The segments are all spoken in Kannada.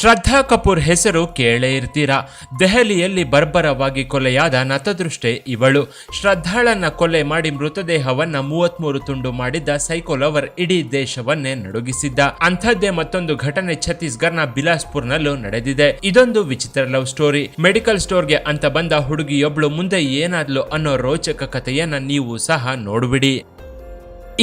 ಶ್ರದ್ಧಾ ಕಪೂರ್ ಹೆಸರು ಕೇಳೇ ಇರ್ತೀರಾ? ದೆಹಲಿಯಲ್ಲಿ ಬರ್ಬರವಾಗಿ ಕೊಲೆಯಾದ ನತದೃಷ್ಟೆ ಇವಳು. ಶ್ರದ್ಧಾಳನ್ನ ಕೊಲೆ ಮಾಡಿ ಮೃತದೇಹವನ್ನ ಮೂವತ್ಮೂರು ತುಂಡು ಮಾಡಿದ್ದ ಸೈಕೋ ಲವರ್ ಇಡೀ ದೇಶವನ್ನೇ ನಡುಗಿಸಿದ್ದ. ಅಂಥದ್ದೇ ಮತ್ತೊಂದು ಘಟನೆ ಛತ್ತೀಸ್ಗಢನ ಬಿಲಾಸ್ಪುರ್ನಲ್ಲೂ ನಡೆದಿದೆ. ಇದೊಂದು ವಿಚಿತ್ರ ಲವ್ ಸ್ಟೋರಿ. ಮೆಡಿಕಲ್ ಸ್ಟೋರ್ಗೆ ಅಂತ ಬಂದ ಹುಡುಗಿಯೊಬ್ಳು ಮುಂದೆ ಏನಾದ್ಲು ಅನ್ನೋ ರೋಚಕ ಕಥೆಯನ್ನ ನೀವು ಸಹ ನೋಡ್ಬಿಡಿ.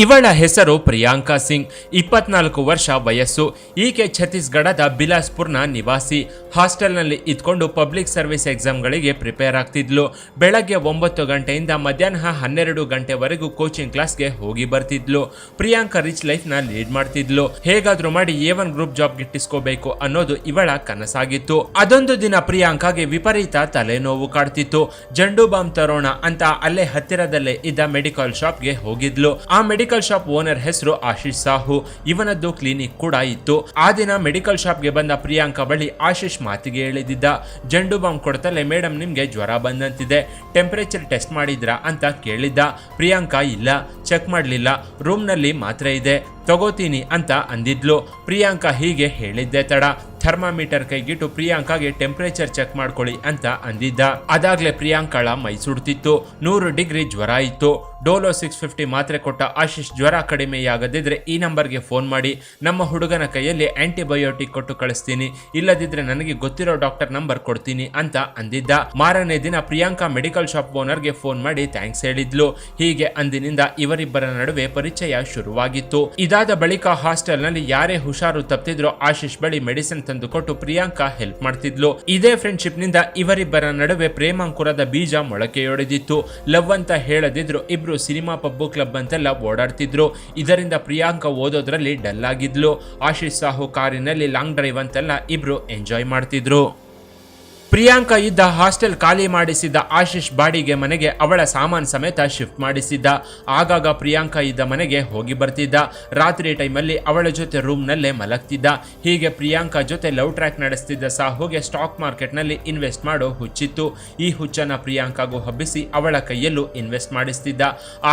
ಇವಳ ಹೆಸರು ಪ್ರಿಯಾಂಕಾ ಸಿಂಗ್, ಇಪ್ಪತ್ನಾಲ್ಕು ವರ್ಷ ವಯಸ್ಸು. ಈಕೆ ಛತ್ತೀಸ್ಗಢದ ಬಿಲಾಸ್ಪುರ್ನ ನಿವಾಸಿ. ಹಾಸ್ಟೆಲ್ನಲ್ಲಿ ಇದ್ಕೊಂಡು ಪಬ್ಲಿಕ್ ಸರ್ವಿಸ್ ಎಕ್ಸಾಮ್ಗಳಿಗೆ ಪ್ರಿಪೇರ್ ಆಗ್ತಿದ್ಲು. ಬೆಳಗ್ಗೆ ಒಂಬತ್ತು ಗಂಟೆಯಿಂದ ಮಧ್ಯಾಹ್ನ ಹನ್ನೆರಡು ಗಂಟೆವರೆಗೂ ಕೋಚಿಂಗ್ ಕ್ಲಾಸ್ಗೆ ಹೋಗಿ ಬರ್ತಿದ್ಲು. ಪ್ರಿಯಾಂಕಾ ರಿಚ್ ಲೈಫ್ನ ಲೀಡ್ ಮಾಡ್ತಿದ್ಲು. ಹೇಗಾದ್ರೂ ಮಾಡಿ ಎ ಒನ್ ಗ್ರೂಪ್ ಜಾಬ್ ಗಿಟ್ಟಿಸ್ಕೋಬೇಕು ಅನ್ನೋದು ಇವಳ ಕನಸಾಗಿತ್ತು. ಅದೊಂದು ದಿನ ಪ್ರಿಯಾಂಕಾಗೆ ವಿಪರೀತ ತಲೆನೋವು ಕಾಡ್ತಿತ್ತು. ಜಂಡು ಬಾಂಬ್ ತರೋಣ ಅಂತ ಅಲ್ಲೇ ಹತ್ತಿರದಲ್ಲೇ ಇದ್ದ ಮೆಡಿಕಲ್ ಶಾಪ್ಗೆ ಹೋಗಿದ್ಲು. ಆ ಮೆಡಿಕಲ್ ಶಾಪ್ ಓನರ್ ಹೆಸರು ಆಶೀಶ್ ಸಾಹು. ಇವನದ್ದು ಕ್ಲಿನಿಕ್ ಕೂಡ ಇತ್ತು. ಆ ದಿನ ಮೆಡಿಕಲ್ ಶಾಪ್ಗೆ ಬಂದ ಪ್ರಿಯಾಂಕಾ ಬಳಿ ಆಶೀಶ್ ಮಾತಿಗೆ ಹೇಳಿದ್ದ ಜಂಡು ಬಾಂಬ್ ಕೊಡ್ತಲೇ ಮೇಡಮ್ ನಿಮ್ಗೆ ಜ್ವರ ಬಂದಂತಿದೆ. ಟೆಂಪರೇಚರ್ ಟೆಸ್ಟ್ ಮಾಡಿದ್ರಾ? ಅಂತ ಕೇಳಿದ್ದ. ಪ್ರಿಯಾಂಕಾ, ಇಲ್ಲ, ಚೆಕ್ ಮಾಡಲಿಲ್ಲ. ರೂಮ್ನಲ್ಲಿ ಮಾತ್ರೆ ಇದೆ. ತಗೋತೀನಿ ಅಂತ ಅಂದಿದ್ಲು. ಪ್ರಿಯಾಂಕಾ ಹೀಗೆ ಹೇಳಿದ್ದೆ ತಡ. ಥರ್ಮಾಮೀಟರ್ ಕೈಗಿಟ್ಟು ಪ್ರಿಯಾಂಕಾಗೆ ಟೆಂಪರೇಚರ್ ಚೆಕ್ ಮಾಡ್ಕೊಳ್ಳಿ ಅಂತ ಅಂದಿದ್ದ. ಅದಾಗ್ಲೇ ಪ್ರಿಯಾಂಕಾಳ ಮೈ ಸುಡ್ತಿತ್ತು. ನೂರು ಡಿಗ್ರಿ ಜ್ವರ ಇತ್ತು. ಡೋಲೋ ಸಿಕ್ಸ್ ಫಿಫ್ಟಿ ಮಾತ್ರೆ ಕೊಟ್ಟ ಆಶೀಶ್ ಜ್ವರ ಕಡಿಮೆಯಾಗದಿದ್ದರೆ ಈ ನಂಬರ್ಗೆ ಫೋನ್ ಮಾಡಿ, ನಮ್ಮ ಹುಡುಗನ ಕೈಯಲ್ಲಿ ಆ್ಯಂಟಿಬಯೋಟಿಕ್ ಕೊಟ್ಟು ಕಳಿಸ್ತೀನಿ ಇಲ್ಲದಿದ್ದರೆ ನನಗೆ ಗೊತ್ತಿರೋ ಡಾಕ್ಟರ್ ನಂಬರ್ ಕೊಡ್ತೀನಿ ಅಂತ ಅಂದಿದ್ದ. ಮಾರನೇ ದಿನ ಪ್ರಿಯಾಂಕಾ ಮೆಡಿಕಲ್ ಶಾಪ್ ಓನರ್ಗೆ ಫೋನ್ ಮಾಡಿ ಥ್ಯಾಂಕ್ಸ್ ಹೇಳಿದ್ಲು. ಹೀಗೆ ಅಂದಿನಿಂದ ಇವರಿಬ್ಬರ ನಡುವೆ ಪರಿಚಯ ಶುರುವಾಗಿತ್ತು. ಇದಾದ ಬಳಿಕ ಹಾಸ್ಟೆಲ್ನಲ್ಲಿ ಯಾರೇ ಹುಷಾರು ತಪ್ಪಿದ್ರೋ ಆಶೀಶ್ ಬಳಿ ಮೆಡಿಸಿನ್ ತಂದುಕೊಟ್ಟು ಪ್ರಿಯಾಂಕಾ ಹೆಲ್ಪ್ ಮಾಡ್ತಿದ್ಲು. ಇದೇ ಫ್ರೆಂಡ್ಶಿಪ್ನಿಂದ ಇವರಿಬ್ಬರ ನಡುವೆ ಪ್ರೇಮಾಂಕುರದ ಬೀಜ ಮೊಳಕೆಯೊಡೆದಿತ್ತು. ಲವ್ ಅಂತ ಹೇಳದಿದ್ರು ಇಬ್ರು ಸಿನಿಮಾ ಪಬ್ಬು ಕ್ಲಬ್ ಅಂತೆಲ್ಲ ಓಡಾಡ್ತಿದ್ರು. ಇದರಿಂದ ಪ್ರಿಯಾಂಕಾ ಓದೋದ್ರಲ್ಲಿ ಡಲ್ ಆಗಿದ್ಲು ಆಶೀಶ್ ಸಾಹು ಕಾರಿನಲ್ಲಿ ಲಾಂಗ್ ಡ್ರೈವ್ ಅಂತೆಲ್ಲ ಇಬ್ರು ಎಂಜಾಯ್ ಮಾಡ್ತಿದ್ರು. ಪ್ರಿಯಾಂಕಾ ಇದ್ದ ಹಾಸ್ಟೆಲ್ ಖಾಲಿ ಮಾಡಿಸಿದ್ದ ಆಶೀಶ್ ಬಾಡಿಗೆ ಮನೆಗೆ ಅವಳ ಸಾಮಾನ್ ಸಮೇತ ಶಿಫ್ಟ್ ಮಾಡಿಸಿದ್ದ. ಆಗಾಗ ಪ್ರಿಯಾಂಕಾ ಇದ್ದ ಮನೆಗೆ ಹೋಗಿ ಬರ್ತಿದ್ದ. ರಾತ್ರಿ ಟೈಮಲ್ಲಿ ಅವಳ ಜೊತೆ ರೂಮ್ನಲ್ಲೇ ಮಲಗ್ತಿದ್ದ. ಹೀಗೆ ಪ್ರಿಯಾಂಕಾ ಜೊತೆ ಲವ್ ಟ್ರ್ಯಾಕ್ ನಡೆಸ್ತಿದ್ದ ಸಾಹುಗೆ ಸ್ಟಾಕ್ ಮಾರ್ಕೆಟ್ನಲ್ಲಿ ಇನ್ವೆಸ್ಟ್ ಮಾಡೋ ಹುಚ್ಚಿತ್ತು. ಈ ಹುಚ್ಚನ್ನು ಪ್ರಿಯಾಂಕಾಗೂ ಹಬ್ಬಿಸಿ ಅವಳ ಕೈಯಲ್ಲೂ ಇನ್ವೆಸ್ಟ್ ಮಾಡಿಸ್ತಿದ್ದ.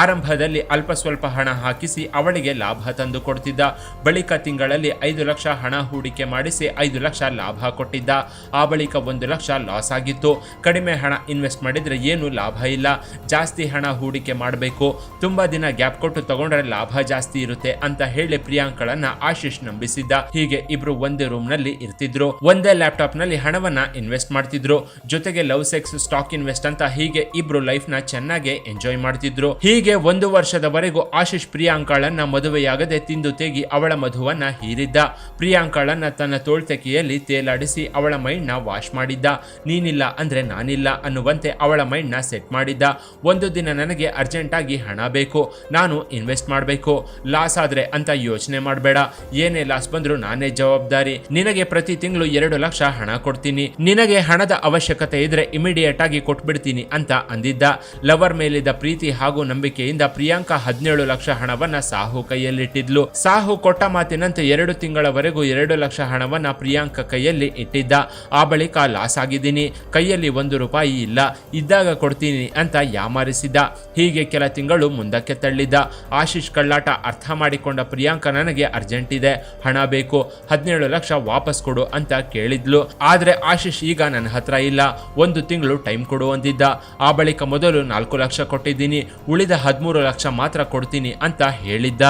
ಆರಂಭದಲ್ಲಿ ಅಲ್ಪ ಸ್ವಲ್ಪ ಹಣ ಹಾಕಿಸಿ ಅವಳಿಗೆ ಲಾಭ ತಂದು ಕೊಡ್ತಿದ್ದ. ಬಳಿಕ ತಿಂಗಳಲ್ಲಿ ಐದು ಲಕ್ಷ ಹಣ ಹೂಡಿಕೆ ಮಾಡಿಸಿ ಐದು ಲಕ್ಷ ಲಾಭ ಕೊಟ್ಟಿದ್ದ. ಆ ಬಳಿಕ ಒಂದು ಲಕ್ಷ ಲಾಸ್ ಆಗಿತ್ತು. ಕಡಿಮೆ ಹಣ ಇನ್ವೆಸ್ಟ್ ಮಾಡಿದರೆ ಏನು ಲಾಭ ಇಲ್ಲ. ಜಾಸ್ತಿ ಹಣ ಹೂಡಿಕೆ ಮಾಡಬೇಕು. ತುಂಬ ದಿನ ಗ್ಯಾಪ್ ಕೊಟ್ಟು ತಗೊಂಡ್ರೆ ಲಾಭ ಜಾಸ್ತಿ ಇರುತ್ತೆ ಅಂತ ಹೇಳಿ ಪ್ರಿಯಾಂಕಳನ್ನ ಆಶೀಶ್ ನಂಬಿಸಿದ್ದ. ಹೀಗೆ ಇಬ್ರು ಒಂದೇ ರೂಮ್ನಲ್ಲಿ ಇರ್ತಿದ್ರು. ಒಂದೇ ಲ್ಯಾಪ್ಟಾಪ್ನಲ್ಲಿ ಹಣವನ್ನ ಇನ್ವೆಸ್ಟ್ ಮಾಡ್ತಿದ್ರು. ಜೊತೆಗೆ ಲವ್ ಸೆಕ್ಸ್ ಸ್ಟಾಕ್ ಇನ್ವೆಸ್ಟ್ ಅಂತ ಹೀಗೆ ಇಬ್ರು ಲೈಫ್ನ ಚೆನ್ನಾಗಿ ಎಂಜಾಯ್ ಮಾಡ್ತಿದ್ರು. ಹೀಗೆ ಒಂದು ವರ್ಷದವರೆಗೂ ಆಶೀಶ್ ಪ್ರಿಯಾಂಕಾಳನ್ನ ಮದುವೆಯಾಗದೆ ತಿಂದು ತೆಗಿ ಅವಳ ಮಧುವನ್ನ ಹೀರಿದ್ದ. ಪ್ರಿಯಾಂಕಾಳನ್ನ ತನ್ನ ತೋಳ್ತೆಕೆಯಲ್ಲಿ ತೇಲಾಡಿಸಿ ಅವಳ ಮೈಂಡ್ನ ವಾಶ್ ಮಾಡಿದ್ದ. ನೀನಿಲ್ಲ ಅಂದ್ರೆ ನಾನಿಲ್ಲ ಅನ್ನುವಂತೆ ಅವಳ ಮೈಂಡ್ನ ಸೆಟ್ ಮಾಡಿದ್ದ. ಒಂದು ದಿನ ನನಗೆ ಅರ್ಜೆಂಟ್ ಆಗಿ ಹಣ ಬೇಕು. ನಾನು ಇನ್ವೆಸ್ಟ್ ಮಾಡಬೇಕು. ಲಾಸ್ ಆದ್ರೆ ಅಂತ ಯೋಚನೆ ಮಾಡಬೇಡ. ಏನೇ ಲಾಸ್ ಬಂದ್ರು ನಾನೇ ಜವಾಬ್ದಾರಿ. ನಿನಗೆ ಪ್ರತಿ ತಿಂಗಳು ಎರಡು ಲಕ್ಷ ಹಣ ಕೊಡ್ತೀನಿ. ನಿನಗೆ ಹಣದ ಅವಶ್ಯಕತೆ ಇದ್ರೆ ಇಮಿಡಿಯೇಟ್ ಆಗಿ ಕೊಟ್ಬಿಡ್ತೀನಿ ಅಂತ ಅಂದಿದ್ದ. ಲವರ್ ಮೇಲಿದ್ದ ಪ್ರೀತಿ ಹಾಗೂ ನಂಬಿಕೆಯಿಂದ ಪ್ರಿಯಾಂಕಾ ಹದಿನೇಳು ಲಕ್ಷ ಹಣವನ್ನ ಸಾಹು ಕೈಯಲ್ಲಿಟ್ಟಿದ್ಲು. ಸಾಹು ಕೊಟ್ಟ ಮಾತಿನಂತೆ ಎರಡು ತಿಂಗಳವರೆಗೂ ಎರಡು ಲಕ್ಷ ಹಣವನ್ನ ಪ್ರಿಯಾಂಕಾ ಕೈಯಲ್ಲಿ ಇಟ್ಟಿದ್ದ. ಆ ಬಳಿಕ ಲಾಸ್ ಆಗಿದ್ದೀನಿ ಕೈಯಲ್ಲಿ ಒಂದು ರೂಪಾಯಿ ಇಲ್ಲ. ಇದ್ದಾಗ ಕೊಡ್ತೀನಿ ಅಂತ ಯಾಮಾರಿಸಿದ. ಹೀಗೆ ಕೆಲ ತಿಂಗಳು ಮುಂದಕ್ಕೆ ತಳ್ಳಿದ್ದ ಆಶೀಶ್ ಕಳ್ಳಾಟ ಅರ್ಥ ಮಾಡಿಕೊಂಡ ಪ್ರಿಯಾಂಕಾ ನನಗೆ ಅರ್ಜೆಂಟ್ ಇದೆ. ಹಣ ಬೇಕು. ಹದಿನೇಳು ಲಕ್ಷ ವಾಪಸ್ ಕೊಡು ಅಂತ ಕೇಳಿದ್ಲು. ಆದರೆ ಆಶೀಶ್ ಈಗ ನನ್ನ ಹತ್ರ ಇಲ್ಲ. ಒಂದು ತಿಂಗಳು ಟೈಮ್ ಕೊಡು ಅಂದಿದ್ದ. ಆ ಬಳಿಕ ಮೊದಲು ನಾಲ್ಕು ಲಕ್ಷ ಕೊಟ್ಟಿದ್ದೀನಿ. ಉಳಿದ ಹದಿಮೂರು ಲಕ್ಷ ಮಾತ್ರ ಕೊಡ್ತೀನಿ ಅಂತ ಹೇಳಿದ್ದ.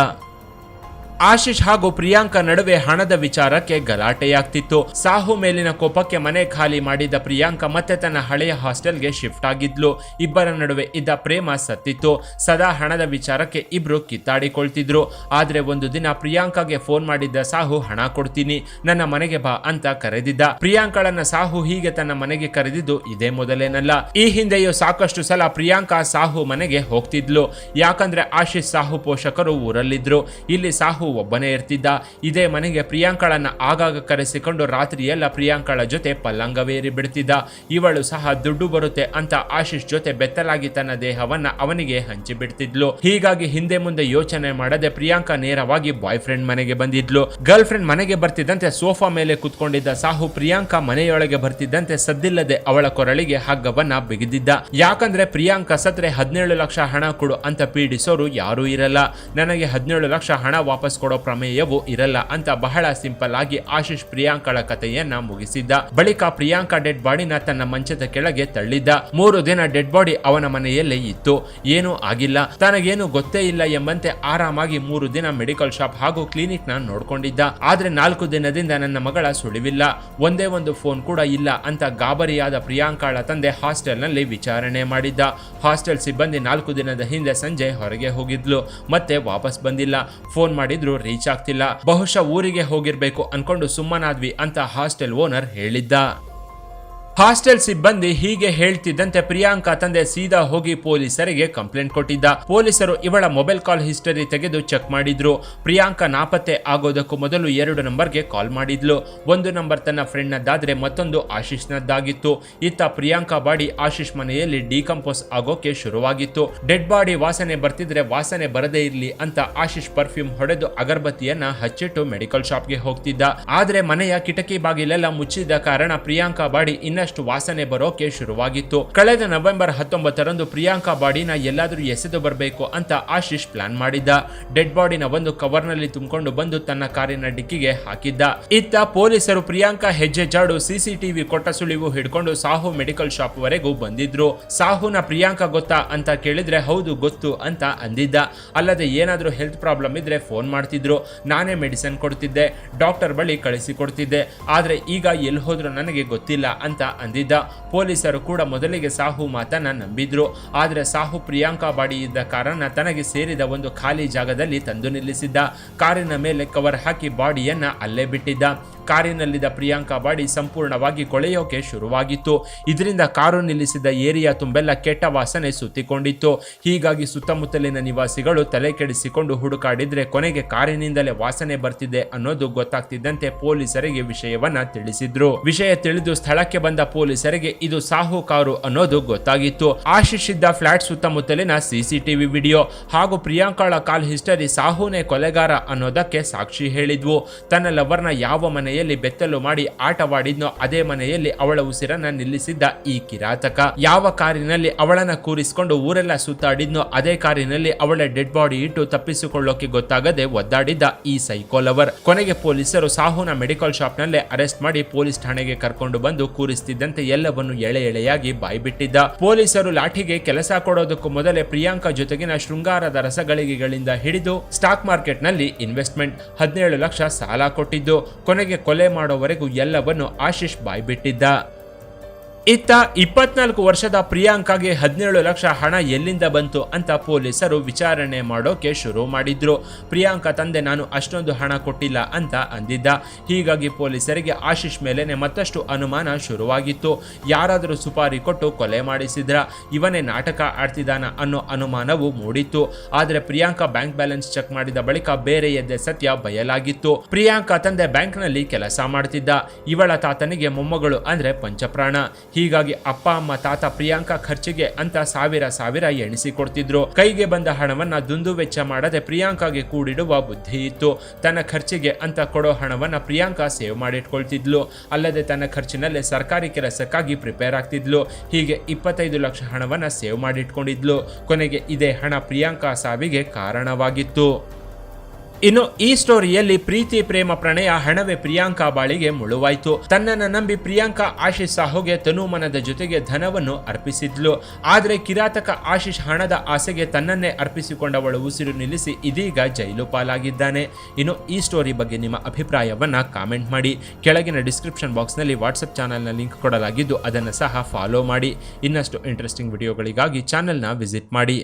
ಆಶೀಶ್ ಹಾಗೂ ಪ್ರಿಯಾಂಕಾ ನಡುವೆ ಹಣದ ವಿಚಾರಕ್ಕೆ ಗಲಾಟೆಯಾಗ್ತಿತ್ತು. ಸಾಹು ಮೇಲಿನ ಕೋಪಕ್ಕೆ ಮನೆ ಖಾಲಿ ಮಾಡಿದ ಪ್ರಿಯಾಂಕಾ ಮತ್ತೆ ತನ್ನ ಹಳೆಯ ಹಾಸ್ಟೆಲ್ಗೆ ಶಿಫ್ಟ್ ಆಗಿದ್ಲು. ಇಬ್ಬರ ನಡುವೆ ಇದ್ದ ಪ್ರೇಮ ಸತ್ತಿತ್ತು. ಸದಾ ಹಣದ ವಿಚಾರಕ್ಕೆ ಇಬ್ರು ಕಿತ್ತಾಡಿಕೊಳ್ತಿದ್ರು. ಆದ್ರೆ ಒಂದು ದಿನ ಪ್ರಿಯಾಂಕಾಗೆ ಫೋನ್ ಮಾಡಿದ್ದ ಸಾಹು, ಹಣ ಕೊಡ್ತೀನಿ, ನನ್ನ ಮನೆಗೆ ಬಾ ಅಂತ ಕರೆದಿದ್ದ. ಪ್ರಿಯಾಂಕಳನ್ನ ಸಾಹು ಹೀಗೆ ತನ್ನ ಮನೆಗೆ ಕರೆದಿದ್ದು ಇದೇ ಮೊದಲೇನಲ್ಲ. ಈ ಹಿಂದೆಯೂ ಸಾಕಷ್ಟು ಸಲ ಪ್ರಿಯಾಂಕಾ ಸಾಹು ಮನೆಗೆ ಹೋಗ್ತಿದ್ಲು. ಯಾಕಂದ್ರೆ ಆಶಿಶ್ ಸಾಹು ಪೋಷಕರು ಊರಲ್ಲಿದ್ರು. ಇಲ್ಲಿ ಸಾಹು ಒಬ್ಬನೇ ಇರ್ತಿದ್ದ. ಇದೇ ಮನೆಗೆ ಪ್ರಿಯಾಂಕಳನ್ನ ಆಗಾಗ ಕರೆಸಿಕೊಂಡು ರಾತ್ರಿಯೆಲ್ಲ ಪ್ರಿಯಾಂಕಳ ಜೊತೆ ಪಲ್ಲಂಗವೇರಿ ಬಿಡ್ತಿದ್ದ. ಇವಳು ಸಹ ದುಡ್ಡು ಬರುತ್ತೆ ಅಂತ ಆಶೀಶ್ ಜೊತೆ ಬೆತ್ತಲಾಗಿ ತನ್ನ ದೇಹವನ್ನ ಅವನಿಗೆ ಹಂಚಿ ಬಿಡ್ತಿದ್ಲು. ಹೀಗಾಗಿ ಹಿಂದೆ ಮುಂದೆ ಯೋಚನೆ ಮಾಡದೆ ಪ್ರಿಯಾಂಕಾ ನೇರವಾಗಿ ಬಾಯ್ ಫ್ರೆಂಡ್ ಮನೆಗೆ ಬಂದಿದ್ಲು. ಗರ್ಲ್ ಫ್ರೆಂಡ್ ಮನೆಗೆ ಬರ್ತಿದ್ದಂತೆ ಸೋಫಾ ಮೇಲೆ ಕುತ್ಕೊಂಡಿದ್ದ ಸಾಹು ಪ್ರಿಯಾಂಕಾ ಮನೆಯೊಳಗೆ ಬರ್ತಿದ್ದಂತೆ ಸದ್ದಿಲ್ಲದೆ ಅವಳ ಕೊರಳಿಗೆ ಹಗ್ಗವನ್ನ ಬಿಗಿದಿದ್ದ. ಯಾಕಂದ್ರೆ ಪ್ರಿಯಾಂಕಾ ಸತ್ರೆ ಹದಿನೇಳು ಲಕ್ಷ ಹಣ ಕೊಡು ಅಂತ ಪೀಡಿಸೋರು ಯಾರೂ ಇರಲ್ಲ. ನನಗೆ ಹದಿನೇಳು ಲಕ್ಷ ಹಣ ವಾಪಸ್ ವಾಪಸ್ ಕೊಡೋ ಪ್ರಮೇಯವೂ ಇರಲ್ಲ ಅಂತ ಬಹಳ ಸಿಂಪಲ್ ಆಗಿ ಆಶೀಶ್ ಪ್ರಿಯಾಂಕಳ ಕಥೆಯನ್ನ ಮುಗಿಸಿದ್ದ. ಬಳಿಕ ಪ್ರಿಯಾಂಕಾ ಡೆಡ್ ಬಾಡಿನ ತನ್ನ ಮಂಚದ ಕೆಳಗೆ ತಳ್ಳಿದ್ದ. ಮೂರು ದಿನ ಡೆಡ್ ಬಾಡಿ ಅವನ ಮನೆಯಲ್ಲೇ ಇತ್ತು. ಏನೂ ಆಗಿಲ್ಲ. ತನಗೇನು ಗೊತ್ತೇ ಇಲ್ಲ ಎಂಬಂತೆ ಆರಾಮಾಗಿ ಮೂರು ದಿನ ಮೆಡಿಕಲ್ ಶಾಪ್ ಹಾಗೂ ಕ್ಲಿನಿಕ್ನ ನೋಡ್ಕೊಂಡಿದ್ದ. ಆದ್ರೆ ನಾಲ್ಕು ದಿನದಿಂದ ನನ್ನ ಮಗಳ ಸುಳಿವಿಲ್ಲ. ಒಂದೇ ಒಂದು ಫೋನ್ ಕೂಡ ಇಲ್ಲ ಅಂತ ಗಾಬರಿಯಾದ ಪ್ರಿಯಾಂಕಾಳ ತಂದೆ ಹಾಸ್ಟೆಲ್ನಲ್ಲಿ ವಿಚಾರಣೆ ಮಾಡಿದ್ದ. ಹಾಸ್ಟೆಲ್ ಸಿಬ್ಬಂದಿ ನಾಲ್ಕು ದಿನದ ಹಿಂದೆ ಸಂಜೆ ಹೊರಗೆ ಹೋಗಿದ್ಲು. ಮತ್ತೆ ವಾಪಸ್ ಬಂದಿಲ್ಲ. ಫೋನ್ ಮಾಡಿದ್ರು ರೀಚ್ ಆಗ್ತಿಲ್ಲ. ಬಹುಶಃ ಊರಿಗೆ ಹೋಗಿರ್ಬೇಕು ಅನ್ಕೊಂಡು ಸುಮ್ಮನಾದ್ವಿ ಅಂತ ಹಾಸ್ಟೆಲ್ ಓನರ್ ಹೇಳಿದ್ದ. ಹಾಸ್ಟೆಲ್ ಸಿಬ್ಬಂದಿ ಹೀಗೆ ಹೇಳ್ತಿದ್ದಂತೆ ಪ್ರಿಯಾಂಕಾ ತಂದೆ ಸೀದಾ ಹೋಗಿ ಪೊಲೀಸರಿಗೆ ಕಂಪ್ಲೇಂಟ್ ಕೊಟ್ಟಿದ್ದ. ಪೊಲೀಸರು ಇವಳ ಮೊಬೈಲ್ ಕಾಲ್ ಹಿಸ್ಟರಿ ತೆಗೆದು ಚೆಕ್ ಮಾಡಿದ್ರು. ಪ್ರಿಯಾಂಕಾ ನಾಪತ್ತೆ ಆಗೋದಕ್ಕೂ ಮೊದಲು ಎರಡು ನಂಬರ್ಗೆ ಕಾಲ್ ಮಾಡಿದ್ಲು. ಒಂದು ನಂಬರ್ ತನ್ನ ಫ್ರೆಂಡ್ನದ್ದಾದ್ರೆ ಮತ್ತೊಂದು ಆಶೀಶ್ನದ್ದಾಗಿತ್ತು. ಇತ್ತ ಪ್ರಿಯಾಂಕಾ ಬಾಡಿ ಆಶೀಶ್ ಮನೆಯಲ್ಲಿ ಡಿಕಂಪೋಸ್ ಆಗೋಕೆ ಶುರುವಾಗಿತ್ತು. ಡೆಡ್ ಬಾಡಿ ವಾಸನೆ ಬರ್ತಿದ್ರೆ ವಾಸನೆ ಬರದೇ ಇರಲಿ ಅಂತ ಆಶೀಶ್ ಪರ್ಫ್ಯೂಮ್ ಹೊಡೆದು ಅಗರಬತ್ತಿಯನ್ನ ಹಚ್ಚಿಟ್ಟು ಮೆಡಿಕಲ್ ಶಾಪ್ಗೆ ಹೋಗ್ತಿದ್ದ. ಆದ್ರೆ ಮನೆಯ ಕಿಟಕಿ ಬಾಗಿಲೆಲ್ಲ ಮುಚ್ಚಿದ ಕಾರಣ ಪ್ರಿಯಾಂಕಾ ಬಾಡಿ ಇನ್ನಷ್ಟು ವಾಸನೆ ಬರೋಕೆ ಶುರುವಾಗಿತ್ತು. ಕಳೆದ ನವೆಂಬರ್ ಹತ್ತೊಂಬತ್ತರಂದು ಪ್ರಿಯಾಂಕಾ ಬಾಡಿನ ಎಲ್ಲಾದರೂ ಎಸೆದು ಬರಬೇಕು ಅಂತ ಆಶೀಶ್ ಪ್ಲಾನ್ ಮಾಡಿದ್ದ. ಡೆಡ್ ಬಾಡಿನ ಒಂದು ಕವರ್ನಲ್ಲಿ ತುಂಬಿಕೊಂಡು ಬಂದು ತನ್ನ ಕಾರಿನ ಡಿಕ್ಕಿಗೆ ಹಾಕಿದ್ದ. ಇತ್ತ ಪೊಲೀಸರು ಪ್ರಿಯಾಂಕಾ ಹೆಜ್ಜೆ ಜಾಡು ಸಿಸಿಟಿವಿ ಕೊಟ್ಟ ಸುಳಿವು ಹಿಡ್ಕೊಂಡು ಸಾಹು ಮೆಡಿಕಲ್ ಶಾಪ್ ವರೆಗೂ ಬಂದಿದ್ರು. ಸಾಹುನ ಪ್ರಿಯಾಂಕಾ ಗೊತ್ತಾ ಅಂತ ಕೇಳಿದ್ರೆ ಹೌದು ಗೊತ್ತು ಅಂತ ಅಂದಿದ್ದ. ಅಲ್ಲದೆ ಏನಾದರೂ ಹೆಲ್ತ್ ಪ್ರಾಬ್ಲಮ್ ಇದ್ರೆ ಫೋನ್ ಮಾಡ್ತಿದ್ರು. ನಾನೇ ಮೆಡಿಸನ್ ಕೊಡ್ತಿದ್ದೆ. ಡಾಕ್ಟರ್ ಬಳಿ ಕಳಿಸಿಕೊಡ್ತಿದ್ದೆ ಆದ್ರೆ ಈಗ ಎಲ್ಲಿ ಹೋದ್ರು ನನಗೆ ಗೊತ್ತಿಲ್ಲ ಅಂತ ಅಂದಿದ್ದ ಪೊಲೀಸರು ಕೂಡ ಮೊದಲಿಗೆ ಸಾಹು ಮಾತನ್ನ ನಂಬಿದ್ರು. ಆದ್ರೆ ಸಾಹು ಪ್ರಿಯಾಂಕಾ ಬಾಡಿ ಇದ್ದ ಕಾರಣ ತನಗೆ ಸೇರಿದ ಒಂದು ಖಾಲಿ ಜಾಗದಲ್ಲಿ ತಂದು ನಿಲ್ಲಿಸಿದ್ದ. ಕಾರಿನ ಮೇಲೆ ಕವರ್ ಹಾಕಿ ಬಾಡಿಯನ್ನ ಅಲ್ಲೇ ಬಿಟ್ಟಿದ್ದ. ಕಾರಿನಲ್ಲಿದ್ದ ಪ್ರಿಯಾಂಕಾ ಬಾಡಿ ಸಂಪೂರ್ಣವಾಗಿ ಕೊಳೆಯೋಕೆ ಶುರುವಾಗಿತ್ತು. ಇದರಿಂದ ಕಾರು ನಿಲ್ಲಿಸಿದ ಏರಿಯಾ ತುಂಬೆಲ್ಲ ಕೆಟ್ಟ ವಾಸನೆ ಸುತ್ತಿಕೊಂಡಿತ್ತು. ಹೀಗಾಗಿ ಸುತ್ತಮುತ್ತಲಿನ ನಿವಾಸಿಗಳು ತಲೆ ಕೆಡಿಸಿಕೊಂಡು ಹುಡುಕಾಡಿದ್ರೆ ಕೊನೆಗೆ ಕಾರಿನಿಂದಲೇ ವಾಸನೆ ಬರ್ತಿದೆ ಅನ್ನೋದು ಗೊತ್ತಾಗ್ತಿದ್ದಂತೆ ಪೊಲೀಸರಿಗೆ ವಿಷಯವನ್ನ ತಿಳಿಸಿದ್ರು. ವಿಷಯ ತಿಳಿದು ಸ್ಥಳಕ್ಕೆ ಬಂದ ಪೊಲೀಸರಿಗೆ ಇದು ಸಾಹು ಕಾರು ಅನ್ನೋದು ಗೊತ್ತಾಗಿತ್ತು. ಆಶೀಶ್ ಇದ್ದ ಫ್ಲಾಟ್ ಸುತ್ತಮುತ್ತಲಿನ ಸಿಸಿಟಿವಿ ವಿಡಿಯೋ ಹಾಗೂ ಪ್ರಿಯಾಂಕಾಳ ಕಾಲ್ ಹಿಸ್ಟರಿ ಸಾಹುನೇ ಕೊಲೆಗಾರ ಅನ್ನೋದಕ್ಕೆ ಸಾಕ್ಷಿ ಹೇಳಿದ್ವು. ತನ್ನ ಲವರ್ನ ಯಾವ ಮನೆಯಲ್ಲಿ ಬೆತ್ತಲು ಮಾಡಿ ಆಟವಾಡಿದ್ನೋ ಅದೇ ಮನೆಯಲ್ಲಿ ಅವಳ ಉಸಿರನ್ನ ನಿಲ್ಲಿಸಿದ್ದ ಈ ಕಿರಾತಕ. ಯಾವ ಕಾರಿನಲ್ಲಿ ಅವಳನ್ನ ಕೂರಿಸಿಕೊಂಡು ಊರೆಲ್ಲ ಸುತ್ತಾಡಿದ್ನೋ ಅದೇ ಕಾರಿನಲ್ಲಿ ಅವಳ ಡೆಡ್ ಬಾಡಿ ಇಟ್ಟು ತಪ್ಪಿಸಿಕೊಳ್ಳೋಕೆ ಗೊತ್ತಾಗದೆ ಒದ್ದಾಡಿದ್ದ ಈ ಸೈಕೋ ಲವರ್. ಕೊನೆಗೆ ಪೊಲೀಸರು ಸಾಹುನ ಮೆಡಿಕಲ್ ಶಾಪ್ ನಲ್ಲೇ ಅರೆಸ್ಟ್ ಮಾಡಿ ಪೊಲೀಸ್ ಠಾಣೆಗೆ ಕರ್ಕೊಂಡು ಬಂದು ಕೂರಿಸ್ತಿದ್ದಂತೆ ಎಲ್ಲವನ್ನು ಎಳೆ ಎಳೆಯಾಗಿ ಬಾಯ್ಬಿಟ್ಟಿದ್ದ. ಪೊಲೀಸರು ಲಾಠಿಗೆ ಕೆಲಸ ಕೊಡೋದಕ್ಕೂ ಮೊದಲೇ ಪ್ರಿಯಾಂಕಾ ಜೊತೆಗಿನ ಶೃಂಗಾರದ ರಸಗಳಿಗೆಗಳಿಂದ ಹಿಡಿದು ಸ್ಟಾಕ್ ಮಾರ್ಕೆಟ್ನಲ್ಲಿ ಇನ್ವೆಸ್ಟ್ಮೆಂಟ್ ಹದಿನೇಳು ಲಕ್ಷ ಸಾಲ ಕೊಟ್ಟಿದ್ದು, ಕೊನೆಗೆ ಕೊಲೆ ಮಾಡೋವರೆಗೂ ಎಲ್ಲವನ್ನು ಆಶೀಶ್ ಬಾಯ್ಬಿಟ್ಟಿದ್ದ. ಇತ್ತ ಇಪ್ಪತ್ನಾಲ್ಕು ವರ್ಷದ ಪ್ರಿಯಾಂಕಾಗೆ ಹದಿನೇಳು ಲಕ್ಷ ಹಣ ಎಲ್ಲಿಂದ ಬಂತು ಅಂತ ಪೊಲೀಸರು ವಿಚಾರಣೆ ಮಾಡೋಕೆ ಶುರು ಮಾಡಿದ್ರು. ಪ್ರಿಯಾಂಕಾ ತಂದೆ, ನಾನು ಅಷ್ಟೊಂದು ಹಣ ಕೊಟ್ಟಿಲ್ಲ ಅಂತ ಅಂದಿದ್ದ. ಹೀಗಾಗಿ ಪೊಲೀಸರಿಗೆ ಆಶೀಶ್ ಮೇಲೇನೆ ಮತ್ತಷ್ಟು ಅನುಮಾನ ಶುರುವಾಗಿತ್ತು. ಯಾರಾದರೂ ಸುಪಾರಿ ಕೊಟ್ಟು ಕೊಲೆ ಮಾಡಿಸಿದ್ರ. ಇವನೇ ನಾಟಕ ಆಡ್ತಿದ್ದಾನ ಅನ್ನೋ ಅನುಮಾನವು ಮೂಡಿತ್ತು. ಆದರೆ ಪ್ರಿಯಾಂಕಾ ಬ್ಯಾಂಕ್ ಬ್ಯಾಲೆನ್ಸ್ ಚೆಕ್ ಮಾಡಿದ ಬಳಿಕ ಬೇರೆ ಎದ್ದೆ ಸತ್ಯ ಬಯಲಾಗಿತ್ತು. ಪ್ರಿಯಾಂಕಾ ತಂದೆ ಬ್ಯಾಂಕ್ನಲ್ಲಿ ಕೆಲಸ ಮಾಡ್ತಿದ್ದ. ಇವಳ ತಾತನಿಗೆ ಮೊಮ್ಮಗಳು ಅಂದ್ರೆ ಪಂಚಪ್ರಾಣ. ಹೀಗಾಗಿ ಅಪ್ಪ, ಅಮ್ಮ, ತಾತ ಪ್ರಿಯಾಂಕಾ ಖರ್ಚಿಗೆ ಅಂತ ಸಾವಿರ ಸಾವಿರ ಎಣಿಸಿಕೊಡ್ತಿದ್ರು. ಕೈಗೆ ಬಂದ ಹಣವನ್ನ ದುಂದು ವೆಚ್ಚ ಮಾಡದೆ ಪ್ರಿಯಾಂಕಾಗೆ ಕೂಡಿಡುವ ಬುದ್ಧಿ ಇತ್ತು. ತನ್ನ ಖರ್ಚಿಗೆ ಅಂತ ಕೊಡೋ ಹಣವನ್ನ ಪ್ರಿಯಾಂಕಾ ಸೇವ್ ಮಾಡಿಟ್ಕೊಳ್ತಿದ್ಲು. ಅಲ್ಲದೆ ತನ್ನ ಖರ್ಚಿನಲ್ಲೇ ಸರ್ಕಾರಿ ಕೆಲಸಕ್ಕಾಗಿ ಪ್ರಿಪೇರ್ ಆಗ್ತಿದ್ಲು. ಹೀಗೆ ಇಪ್ಪತ್ತೈದು ಲಕ್ಷ ಹಣವನ್ನ ಸೇವ್ ಮಾಡಿಟ್ಕೊಂಡಿದ್ಲು. ಕೊನೆಗೆ ಇದೇ ಹಣ ಪ್ರಿಯಾಂಕಾ ಸಾವಿಗೆ ಕಾರಣವಾಗಿತ್ತು. ಇನ್ನು ಈ ಸ್ಟೋರಿಯಲ್ಲಿ ಪ್ರೀತಿ, ಪ್ರೇಮ, ಪ್ರಣಯ, ಹಣವೇ ಪ್ರಿಯಾಂಕಾ ಬಾಳಿಗೆ ಮುಳುವಾಯ್ತು. ತನ್ನನ್ನು ನಂಬಿ ಪ್ರಿಯಾಂಕಾ ಆಶೀಶ್ ಸಾಹುಗೆ ತನುಮನದ ಜೊತೆಗೆ ಧನವನ್ನು ಅರ್ಪಿಸಿದ್ಲು. ಆದರೆ ಕಿರಾತಕ ಆಶೀಶ್ ಹಣದ ಆಸೆಗೆ ತನ್ನನ್ನೇ ಅರ್ಪಿಸಿಕೊಂಡವಳು ಉಸಿರು ನಿಲ್ಲಿಸಿ ಇದೀಗ ಜೈಲು ಪಾಲಾಗಿದ್ದಾನೆ. ಇನ್ನು ಈ ಸ್ಟೋರಿ ಬಗ್ಗೆ ನಿಮ್ಮ ಅಭಿಪ್ರಾಯವನ್ನ ಕಾಮೆಂಟ್ ಮಾಡಿ. ಕೆಳಗಿನ ಡಿಸ್ಕ್ರಿಪ್ಷನ್ ಬಾಕ್ಸ್ನಲ್ಲಿ ವಾಟ್ಸಪ್ ಚಾನಲ್ನ ಲಿಂಕ್ ಕೊಡಲಾಗಿದ್ದು ಅದನ್ನು ಸಹ ಫಾಲೋ ಮಾಡಿ. ಇನ್ನಷ್ಟು ಇಂಟ್ರೆಸ್ಟಿಂಗ್ ವಿಡಿಯೋಗಳಿಗಾಗಿ ಚಾನೆಲ್ನ ವಿಸಿಟ್ ಮಾಡಿ.